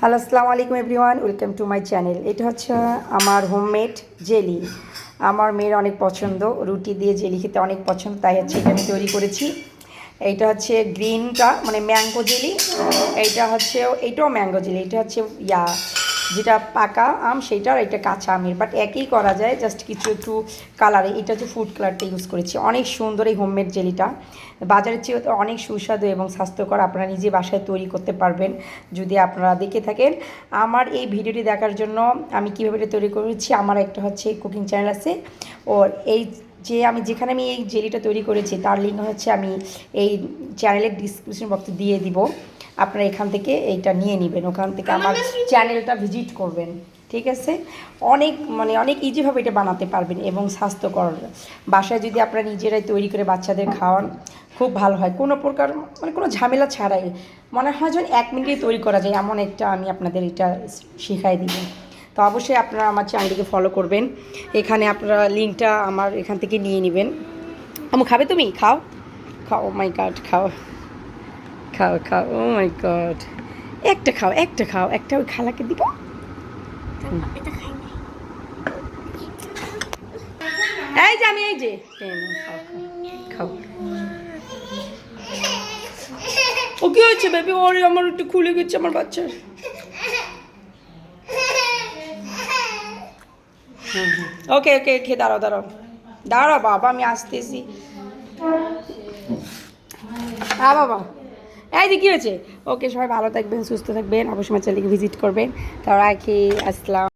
Hello আসসালামু আলাইকুম everyone welcome to my channel এটা হচ্ছে আমার হোমমেড জেলি আমার মেয়ের অনেক পছন্দ। রুটি দিয়ে জেলি খেতে অনেক পছন্দ, তাই হচ্ছে এটা আমি তৈরি করেছি। এইটা হচ্ছে গ্রিনটা মানে ম্যাঙ্গো জেলি এইটা হচ্ছে, এইটাও ম্যাঙ্গো জেলি এটা হচ্ছে ইয়া যেটা পাকা আম, সেইটা আর এটা কাঁচা আমের। বাট একই করা যায় জাস্ট কিছু একটু কালারে এটা হচ্ছে ফুড কালারটা ইউজ করেছি। অনেক সুন্দর এই হোমমেড জেলিটা বাজারের চেয়েও অনেক সুস্বাদু এবং স্বাস্থ্যকর। আপনারা নিজে বাসায় তৈরি করতে পারবেন যদি আপনারা দেখে থাকেন। আমার এই ভিডিওটি দেখার জন্য আমি কীভাবে এটা তৈরি করেছি, আমার একটা হচ্ছে কুকিং চ্যানেল আছে। ওর এই যে আমি যেখানে আমি এই জেলিটা তৈরি করেছি, তার লিঙ্ক হচ্ছে আমি এই চ্যানেলের ডিসক্রিপশন বক্সে দিয়ে দিব। আপনারা এখান থেকে এইটা নিয়ে নেবেন ওখান থেকে আমার চ্যানেলটা ভিজিট করবেন ঠিক আছে? অনেক মানে অনেক ইজিভাবে এটা বানাতে পারবেন এবং স্বাস্থ্যকর। বাসায় যদি আপনারা নিজেরাই তৈরি করে বাচ্চাদের খাওয়ান খুব ভালো হয়। কোনো প্রকার মানে কোনো ঝামেলা ছাড়াই। মনে হয় যেন এক মিনিটেই তৈরি করা যায় এমন একটা আমি আপনাদের এটা শেখাই দিব। তো অবশ্যই আপনারা আমার চ্যানেলটিকে ফলো করবেন। এখানে আপনারা লিঙ্কটা আমার এখান থেকে নিয়ে নেবেন। আমু খাবে তুমি? খাও। খাও মাই কার্ড খাও। খাও খাও। ও মাই গড একটা খাও একটা খাও একটা ওই খালাকে দিব। এই যে আমি এই যে। খাও ও কি হয়েছে বেবি ওরে আমার একটু খুলে গেছে আমার বাচ্চার। ওকে ওকে খেয়ে দাঁড়াও দাঁড়াও। দাঁড়াও বাবা আমি আসতেছি। হ্যাঁ বাবা। এই যে কী হয়েছে? ওকে, সবাই ভালো থাকবেন, সুস্থ থাকবেন, অবশ্যই আমার চ্যানেলকে ভিজিট করবেন। তারা রাখি আসসালাম।